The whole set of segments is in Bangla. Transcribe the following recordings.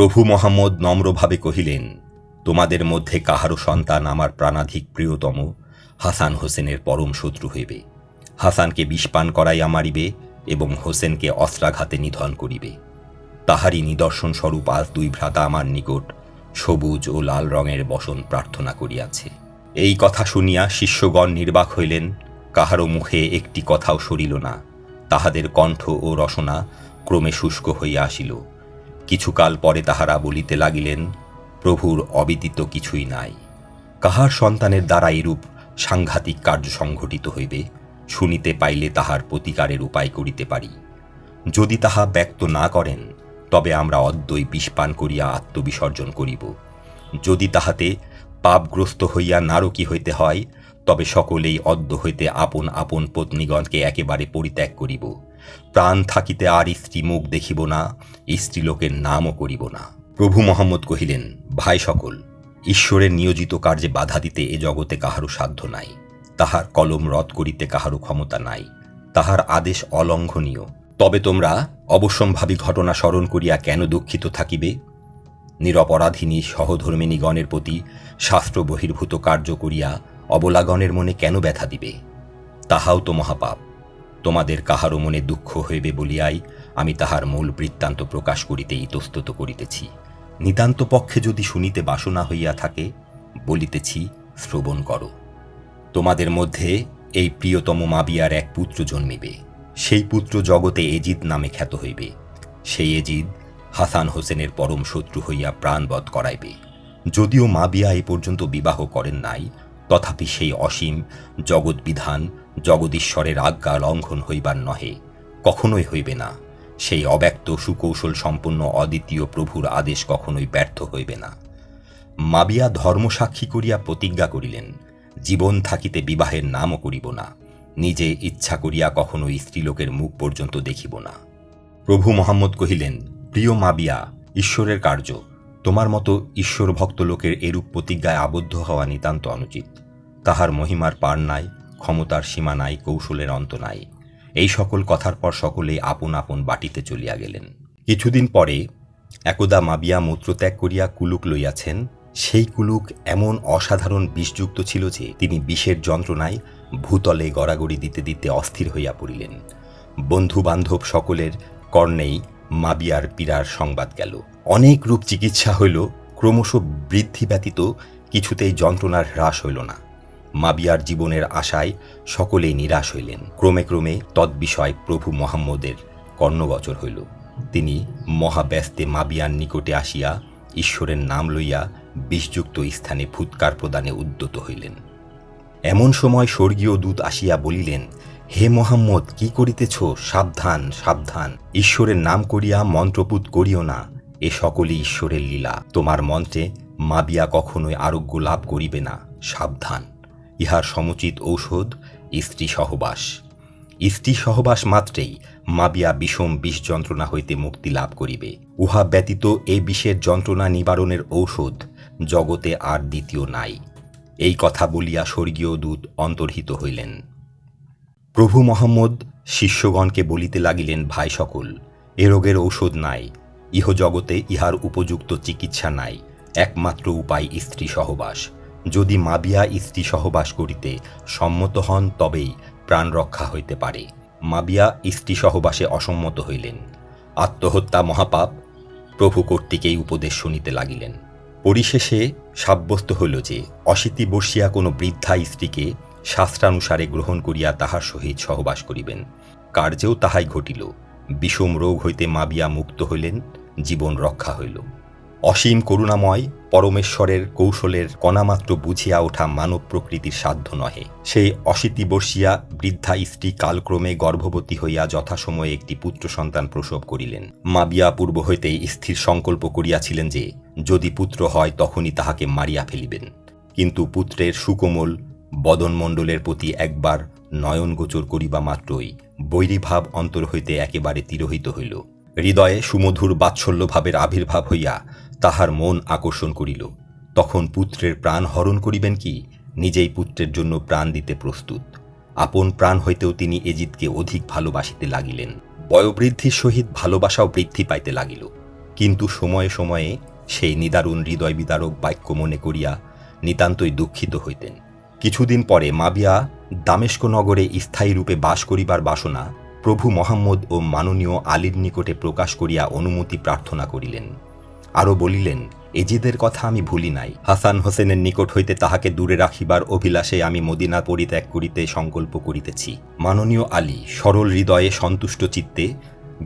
প্রভু মোহাম্মদ নম্রভাবে কহিলেন, তোমাদের মধ্যে কাহারও সন্তান আমার প্রাণাধিক প্রিয়তম, হাসান হোসেনের পরম শত্রু হইবে। হাসানকে বিষপান করাইয়া মারিবে এবং হোসেনকে অস্ত্রাঘাতে নিধন করিবে। তাহারই নিদর্শন স্বরূপ আজ দুই ভ্রাতা আমার নিকট সবুজ ও লাল রঙের বসন প্রার্থনা করিয়াছে। এই কথা শুনিয়া শিষ্যগণ নির্বাক হইলেন, কাহারও মুখে একটি কথাও সরিল না। তাহাদের কণ্ঠ ও রসনা ক্রমে শুষ্ক হইয়া আসিল। কিছুকাল পরে তাহারা বলিতে লাগিলেন, প্রভুর অবিদিত কিছুই নাই। কাহার সন্তানের দ্বারা এরূপ সাংঘাতিক কার্য সংঘটিত হইবে, শুনিতে পাইলে তাহার প্রতিকারের উপায় করিতে পারি। যদি তাহা ব্যক্ত না করেন, তবে আমরা অদ্বৈ বিষপান করিয়া আত্মবিসর্জন করিব। যদি তাহাতে পাপগ্রস্ত হইয়া নারকী হইতে হয়, তবে সকলেই অদ্য হইতে আপন আপন পত্নীগণকে একেবারে পরিত্যাগ করিব। প্রাণ থাকিতে আর স্ত্রী মুখ দেখিব না স্ত্রীলোকের নামও করিব না। প্রভু মোহাম্মদ কহিলেন, ভাই সকল, ঈশ্বরের নিয়োজিত কার্যে বাধা দিতে এ জগতে কাহারও সাধ্য নাই। তাহার কলম রদ করিতে কাহারও ক্ষমতা নাই। তাহার আদেশ অলঙ্ঘনীয়। তবে তোমরা অবশ্যম্ভাবী ঘটনা স্মরণ করিয়া কেন দুঃখিত থাকিবে? নিরপরাধিনী সহধর্মিনীগণের প্রতি শাস্ত্র বহির্ভূত কার্য করিয়া অবলাগণের মনে কেন ব্যথা দিবে? তাহাও তো মহাপাপ। তোমাদের কাহারও মনে দুঃখ হইবে বলিয়াই আমি তাহার মূল বৃত্তান্ত প্রকাশ করিতে ইতস্তত করিতেছি। নিতান্ত পক্ষে যদি শুনিতে বাসনা হইয়া থাকে, বলিতেছি, শ্রবণ করো। তোমাদের মধ্যে এই প্রিয়তম মাবিয়ার এক পুত্র জন্মিবে। সেই পুত্র জগতে এজিদ নামে খ্যাত হইবে। সেই এজিদ হাসান হোসেনের পরম শত্রু হইয়া প্রাণবধ করাইবে। যদিও মাবিয়া এই পর্যন্ত বিবাহ করেন নাই তথাপি সেই অসীম জগৎবিধান জগদীশ্বরের আজ্ঞা লঙ্ঘন হইবার নহে, কখনোই হইবে না। সেই অব্যক্ত সুকৌশল সম্পন্ন অদ্বিতীয় প্রভুর আদেশ কখনোই ব্যর্থ হইবে না। মাবিয়া ধর্মসাক্ষী করিয়া প্রতিজ্ঞা করিলেন, জীবন থাকিতে বিবাহের নামও করিব না, নিজে ইচ্ছা করিয়া কখনো স্ত্রীলোকের মুখ পর্যন্ত দেখিব না। প্রভু মোহাম্মদ কহিলেন, প্রিয় মাবিয়া, ঈশ্বরের কার্য তোমার মতো ঈশ্বর ভক্ত লোকের এরূপ প্রতিজ্ঞায় আবদ্ধ হওয়া নিতান্ত অনুচিত। তাহার মহিমার পার নাই, ক্ষমতার সীমা নাই, কৌশলের অন্ত নাই। এই সকল কথার পর সকলেই আপন আপন বাটিতে চলিয়া গেলেন। কিছুদিন পরে একদা মাবিয়া মূত্রত্যাগ করিয়া কুলুক লইয়াছেন। সেই কুলুক এমন অসাধারণ বিষযুক্ত ছিল যে তিনি বিষের যন্ত্রণায় ভূতলে গড়াগড়ি দিতে দিতে অস্থির হইয়া পড়িলেন। বন্ধু বান্ধব সকলের কর্ণেই মাবিয়ার পীড়ার সংবাদ গেল। অনেক রূপ চিকিৎসা হইল, ক্রমশ বৃদ্ধি ব্যতীত কিছুতেই যন্ত্রণার হ্রাস হইল না। মাবিয়ার জীবনের আশায় সকলেই নিরাশ হইলেন। ক্রমে ক্রমে তদ্বিষয় প্রভু মোহাম্মদের কর্ণগোচর হইল। তিনি মহাব্যস্তে মাবিয়ার নিকটে আসিয়া ঈশ্বরের নাম লইয়া বিষযুক্ত স্থানে ফুৎকার প্রদানে উদ্যত হইলেন। এমন সময় স্বর্গীয় দূত আসিয়া বলিলেন হে মোহাম্মদ, কি করিতেছ? সাবধান সাবধান। ঈশ্বরের নাম করিয়া মন্ত্রপুত করিও না। এ সকলই ঈশ্বরের লীলা। তোমার মন্ত্রে মাবিয়া কখনোই আরোগ্য লাভ করিবে না। সাবধান। ইহার সমুচিত ঔষধ স্ত্রী সহবাস। স্ত্রী সহবাস মাত্রেই মাবিয়া বিষম বিষ যন্ত্রণা হইতে মুক্তি লাভ করিবে। উহা ব্যতীত এ বিষের যন্ত্রণা নিবারণের ঔষধ জগতে আর দ্বিতীয় নাই। এই কথা বলিয়া স্বর্গীয় দূত অন্তর্হিত হইলেন। প্রভু মোহাম্মদ শিষ্যগণকে বলিতে লাগিলেন, ভাই সকল, এ রোগের ঔষধ নাই ইহ জগতে ইহার উপযুক্ত চিকিৎসা নাই, একমাত্র উপায় স্ত্রী সহবাস। যদি মাবিয়া স্ত্রী সহবাস করিতে সম্মত হন, তবেই প্রাণ রক্ষা হইতে পারে। মাবিয়া স্ত্রী সহবাসে অসম্মত হইলেন। আত্মহত্যা মহাপাপ, প্রভু কর্তৃকেই উপদেশ শুনিতে লাগিলেন। পরিশেষে সাব্যস্ত হইল যে, অশীতি বসিয়া কোনো বৃদ্ধা স্ত্রীকে শাস্ত্রানুসারে গ্রহণ করিয়া তাহার সহিত সহবাস করিবেন। কার্যেও তাহাই ঘটিল। বিষম রোগ হইতে মাবিয়া মুক্ত হইলেন, জীবন রক্ষা হইল। অসীম করুণাময় পরমেশ্বরের কৌশলের কণামাত্র বুঝিয়া ওঠা মানব প্রকৃতির সাধ্য নহে। সেই অশীতি বর্ষিয়া বৃদ্ধা স্ত্রী কালক্রমে গর্ভবতী হইয়া যথাসময়ে একটি পুত্র সন্তান প্রসব করিলেন। মাবিয়া পূর্ব হইতেই স্থির সংকল্প করিয়াছিলেন যে, যদি পুত্র হয় তখনই তাহাকে মারিয়া ফেলিবেন। কিন্তু পুত্রের সুকোমল বদনমণ্ডলের প্রতি একবার নয়ন গোচর করিবা মাত্রই বৈরীভাব অন্তর হইতে একেবারে তিরোহিত হইল। হৃদয়ে সুমধুর বাৎসল্য ভাবের আবির্ভাব হইয়া তাহার মন আকর্ষণ করিল। তখন পুত্রের প্রাণ হরণ করিবেন কি? নিজেই পুত্রের জন্য প্রাণ দিতে প্রস্তুত। আপন প্রাণ হইতেও তিনি এজিদকে অধিক ভালোবাসিতে লাগিলেন। বয়োবৃদ্ধির সহিত ভালোবাসাও বৃদ্ধি পাইতে লাগিল। কিন্তু সময়ে সময়ে সেই নিদারুণ হৃদয় বিদারক বাক্য মনে করিয়া নিতান্তই দুঃখিত হইতেন। কিছুদিন পরে মাবিয়া দামেস্ক নগরে স্থায়ী রূপে বাস করিবার বাসনা প্রভু মোহাম্মদ ও মাননীয় আলীর নিকটে প্রকাশ করিয়া অনুমতি প্রার্থনা করিলেন। আরও বলিলেন, এজিদের কথা আমি ভুলি নাই। হাসান হোসেনের নিকট হইতে তাহাকে দূরে রাখিবার অভিলাষে আমি মদিনা পরিত্যাগ করিতে সংকল্প করিতেছি। মাননীয় আলী সরল হৃদয়ে সন্তুষ্ট চিত্তে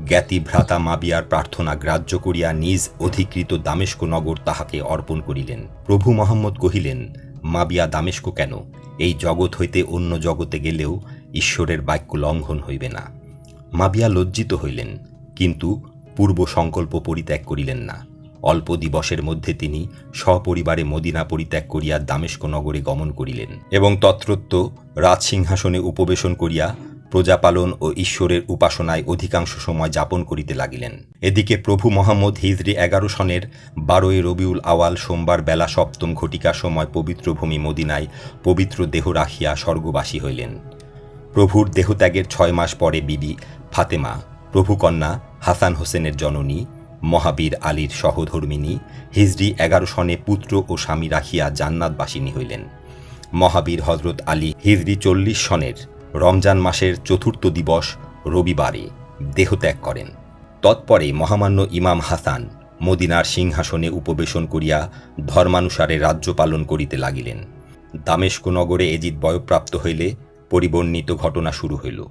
জ্ঞাতি ভ্রাতা মাবিয়ার প্রার্থনা গ্রাহ্য করিয়া নিজ অধিকৃত দামেস্ক নগর তাহাকে অর্পণ করিলেন। প্রভু মোহাম্মদ কহিলেন মাবিয়া দামেস্ক কেন? এই জগৎ হইতে অন্য জগতে গেলেও ঈশ্বরের বাক্য লঙ্ঘন হইবে না। মাবিয়া লজ্জিত হইলেন, কিন্তু পূর্ব সংকল্প পরিত্যাগ করিলেন না। অল্প দিবসের মধ্যে তিনি সপরিবারে মদিনা পরিত্যাগ করিয়া দামেস্ক নগরে গমন করিলেন এবং তত্রত্ব রাজসিংহাসনে উপবেশন করিয়া প্রজাপালন ও ঈশ্বরের উপাসনায় অধিকাংশ সময় যাপন করিতে লাগিলেন। এদিকে প্রভু মোহাম্মদ হিজরি এগারো সনের বারোই রবিউল আওয়াল সোমবার বেলা সপ্তম ঘটিকার সময় পবিত্র ভূমি মদিনায় পবিত্র দেহ রাখিয়া স্বর্গবাসী হইলেন। প্রভুর দেহত্যাগের ছয় মাস পরে বিবি ফাতেমা প্রভুকন্যা হাসান হোসেনের জননী, মহাবীর আলীর সহধর্মিনী হিজরি এগারো সনে পুত্র ও স্বামী রাখিয়া জান্নাতবাসিনী হইলেন। মহাবীর হজরত আলী হিজরি চল্লিশ সনের রমজান মাসের চতুর্থ দিবস রবিবারে দেহত্যাগ করেন। তৎপরে মহামান্য ইমাম হাসান মদিনার সিংহাসনে উপবেশন করিয়া ধর্মানুসারে রাজ্য পালন করিতে লাগিলেন। দামেস্ক নগরে এজিদ বয়প্রাপ্ত হইলে পরিবর্ণিত ঘটনা শুরু হইল।